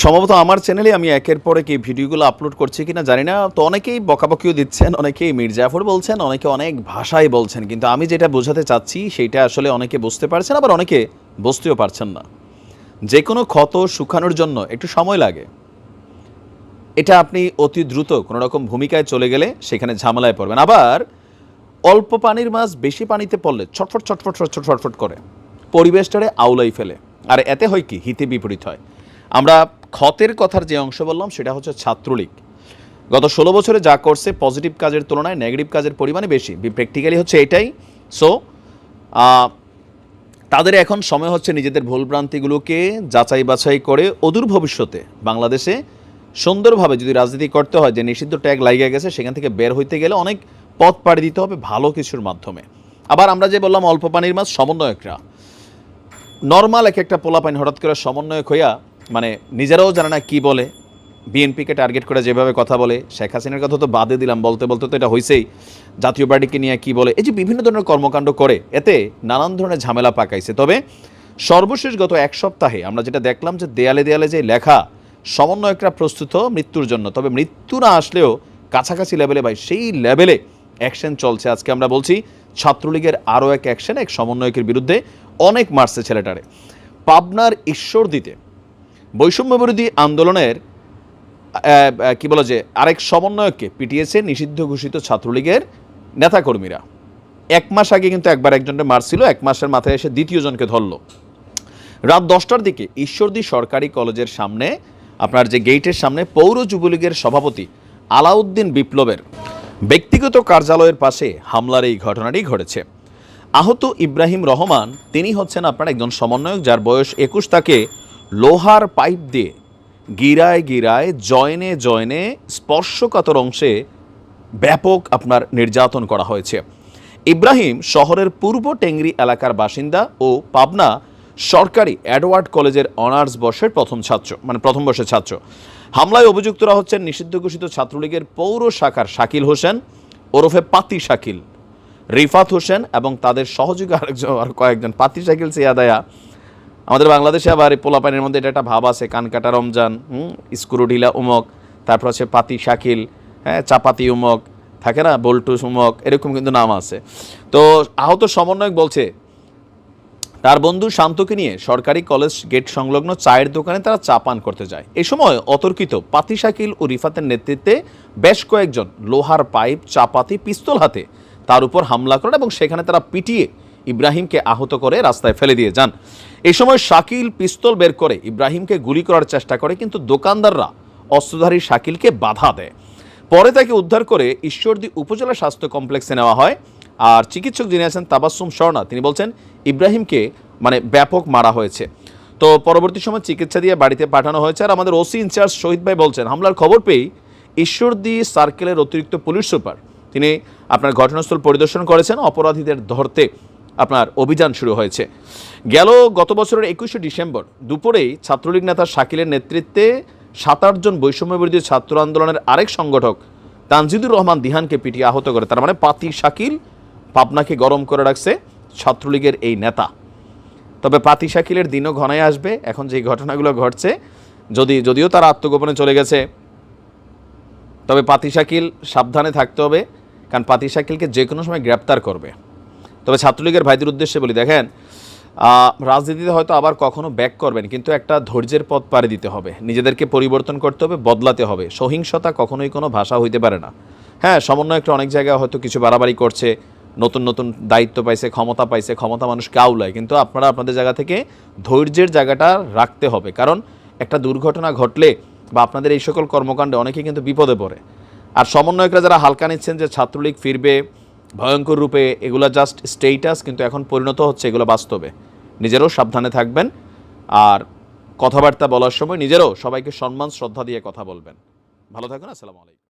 সম্ভবত আমার চ্যানেলে আমি একের পর এই ভিডিওগুলো আপলোড করছি কিনা জানি না। তো অনেকেই বকাবকিও দিচ্ছেন, অনেকেই মির্জাফর বলছেন, অনেকে অনেক ভাষায় বলছেন। কিন্তু আমি যেটা বোঝাতে চাচ্ছি সেটা আসলে অনেকে বুঝতে পারছেন, আবার অনেকে বুঝতেও পারছেন না। যে কোনো ক্ষত শুকানোর জন্য একটু সময় লাগে। এটা আপনি অতি দ্রুত কোনো রকম ভূমিকায় চলে গেলে সেখানে ঝামেলায় পড়বেন। আবার অল্প পানির মাছ বেশি পানিতে পড়লে ছটফট ছটফট ছটফট ছটফট করে। পরিবেশটারে আউলাই ফেলে। আর এতে হয় কি? হিতে বিপরীত হয়। আমরা ক্ষতের কথার যে অংশ বললাম, সেটা হচ্ছে ছাত্রলীগ। গত ষোলো বছরে যা করছে পজিটিভ কাজের তুলনায় নেগেটিভ কাজের পরিমাণে বেশি। প্র্যাকটিক্যালি হচ্ছে এটাই। সো তাদের এখন সময় হচ্ছে নিজেদের ভুলভ্রান্তিগুলোকে যাচাই বাছাই করে অদূর ভবিষ্যতে বাংলাদেশে সুন্দরভাবে যদি রাজনীতি করতে হয়, যে নিষিদ্ধ ট্যাগ লাগিয়ে গেছে, সেখান থেকে বের হইতে গেলে অনেক পথ পাড়ি দিতে হবে ভালো কিছুর মাধ্যমে। আবার আমরা যে বললাম, অল্প পানির মাছ, সমন্বয়করা। নর্মাল এক একটা পোলাপাইন হঠাৎ করে সমন্বয়ক হইয়া মানে নিজেরাও জানে না কি বলে। বিএনপিকে টার্গেট করে যেভাবে কথা বলে, শেখ হাসিনার কথা তো বাদে দিলাম, বলতে বলতে তো এটা হয়েছেই জাতীয় পার্টিকে নিয়ে কি বলে, এই যে বিভিন্ন ধরনের কর্মকাণ্ড করে, এতে নানান ধরনের ঝামেলা পাকাইছে। তবে সর্বশেষ গত এক সপ্তাহে আমরা যেটা দেখলাম যে দেয়ালে দেয়ালে যে লেখা, সমন্বয়করা প্রস্তুত মৃত্যুর জন্য। তবে মৃত্যু না আসলেও কাছাকাছি লেভেলে ভাই সেই লেভেলে অ্যাকশন চলছে। আজকে আমরা বলছি ছাত্রলীগের আরও এক অ্যাকশন এক সমন্বয়কের বিরুদ্ধে অনেক মারছে ছেলেটারে। পাবনার ঈশ্বর দিতে বৈষম্য বিরোধী আন্দোলনের কি বলা যে, আরেক সমন্বয়ককে পিটিয়েছে নিষিদ্ধ ঘোষিত ছাত্রলীগের নেতাকর্মীরা। এক মাস আগে কিন্তু একবার একজনকে মারছিল, এক মাসের মাথায় এসে দ্বিতীয় জনকে ধরলো। রাত দশটার দিকে ঈশ্বরদী সরকারি কলেজের সামনে, আপনার যে গেটের সামনে পৌর যুবলীগের সভাপতি আলাউদ্দিন বিপ্লবের ব্যক্তিগত কার্যালয়ের পাশে হামলার এই ঘটনাটি ঘটেছে। আহত ইব্রাহিম রহমান, তিনি হচ্ছেন আপনার একজন সমন্বয়ক, যার বয়স একুশ, তাকে লোহার পাইপ দিয়ে গিরায় গিরায়, জয়নে জয়নে স্পর্শকাতর অংশে ব্যাপক আপনার নির্যাতন করা হয়েছে। ইব্রাহিম শহরের পূর্ব টেংরি এলাকার বাসিন্দা ও পাবনা সরকারি অ্যাডওয়ার্ড কলেজের অনার্স বর্ষের প্রথম ছাত্র মানে প্রথম বর্ষের ছাত্র। হামলায় অভিযুক্তরা হচ্ছেন নিষিদ্ধ ঘোষিত ছাত্রলীগের পৌর শাখার শাকিল হোসেন, ওরফে পাতি শাকিল, রিফাত হোসেন এবং তাদের সহযোগী আরেকজন, আর কয়েকজন পাতি শাকিল সিয়াদায়া আমাদের বাংলাদেশে আবার পোলাপানের মধ্যে এটা একটা ভাব আছে কানকাটা রমজান, হুম স্ক্রুডিলা উমক, তারপর আছে পাতি শাকিল হ্যাঁ চাপাতি উমক, থাকে না বল্টু উমক, এরকম কিন্তু নাম আছে। তো আহত সমন্বয়ক বলছে, তার বন্ধু শান্তকে নিয়ে সরকারি কলেজ গেট সংলগ্ন চায়ের দোকানে তারা চা পান করতে যায়। এ সময় অতর্কিত পাতি শাকিল ও রিফাতের নেতৃত্বে বেশ কয়েকজন লোহার পাইপ, চাপাতি, পিস্তল হাতে তার উপর হামলা করেন এবং সেখানে তারা পিটিয়ে ইব্রাহিমকে আহত করে রাস্তায় ফেলে দিয়ে যান। এই সময় শাকিল পিস্তল বের করে ইব্রাহিমকে গুলি করার চেষ্টা করে, কিন্তু দোকানদাররা অস্ত্রধারী শাকিলকে বাধা দেয়। পরে তাকে উদ্ধার করে ঈশ্বরদী উপজেলা স্বাস্থ্য কমপ্লেক্সে নেওয়া হয়। আর চিকিৎসক যিনি আছেন তাবাসুম স্বর্ণা, তিনি বলছেন, ইব্রাহিমকে মানে ব্যাপক মারা হয়েছে। তো পরবর্তী সময় চিকিৎসা দিয়ে বাড়িতে পাঠানো হয়েছে। আর আমাদের ওসি ইনচার্জ শহীদ ভাই বলছেন, হামলার খবর পেয়েই ঈশ্বরদী সার্কেলের অতিরিক্ত পুলিশ সুপার, তিনি আপনার ঘটনাস্থল পরিদর্শন করেছেন, অপরাধীদের ধরতে। আপনার অভিযান শুরু হয়েছে। গেল গত বছরের একুশে ডিসেম্বর দুপুরেই ছাত্রলীগ নেতা শাকিলের নেতৃত্বে সাত আটজন বৈষম্য বিরোধী ছাত্র আন্দোলনের আরেক সংগঠক তানজিদুর রহমান দিহানকে পিটিয়ে আহত করে, তার মানে পাতি শাকিল পাবনাকে গরম করে রাখছে ছাত্রলীগের এই নেতা। তবে পাতি শাকিলের দিনও ঘনায় আসবে, এখন যে ঘটনাগুলো ঘটছে, যদি, যদিও তার আত্মগোপনে চলে গেছে, তবে পাতি শাকিল সাবধানে থাকতে হবে, কারণ পাতি শাকিলকে যে কোনো সময় গ্রেপ্তার করবে। তবে ছাত্রলীগের ভাইদের উদ্দেশ্যে বলি, দেখেন রাজনীতিতে হয়তো আবার কখনো ব্যাক করবেন, কিন্তু একটা ধৈর্যের পথ পাড়ি দিতে হবে। নিজেদেরকে পরিবর্তন করতে হবে, বদলাতে হবে। সহিংসতা কখনোই কোনো ভাষা হইতে পারে না। হ্যাঁ সমন্বয়কটা অনেক জায়গায় হয়তো কিছু বাড়াবাড়ি করছে, নতুন নতুন দায়িত্ব পাইছে, ক্ষমতা পাইছে, ক্ষমতা মানুষকে আউলায় কিন্তু আপনারা আপনাদের জায়গা থেকে ধৈর্যের জায়গাটা রাখতে হবে। কারণ একটা দুর্ঘটনা ঘটলে বা আপনাদের এই সকল কর্মকাণ্ডে অনেকে কিন্তু বিপদে পড়ে। আর সমন্বয়করা যারা হালকা নিচ্ছেন যে ছাত্রলীগ ফিরবে ভয়ঙ্কর রূপে এগুলো জাস্ট স্টেটাস কিন্তু এখন পরিণত হচ্ছে এগুলো বাস্তবে। নিজেরও সাবধানে থাকবেন আর কথাবার্তা বলার সময় নিজেরও সবাইকে সম্মান, শ্রদ্ধা দিয়ে কথা বলবেন। ভালো থাকুন, আসসালামু আলাইকুম।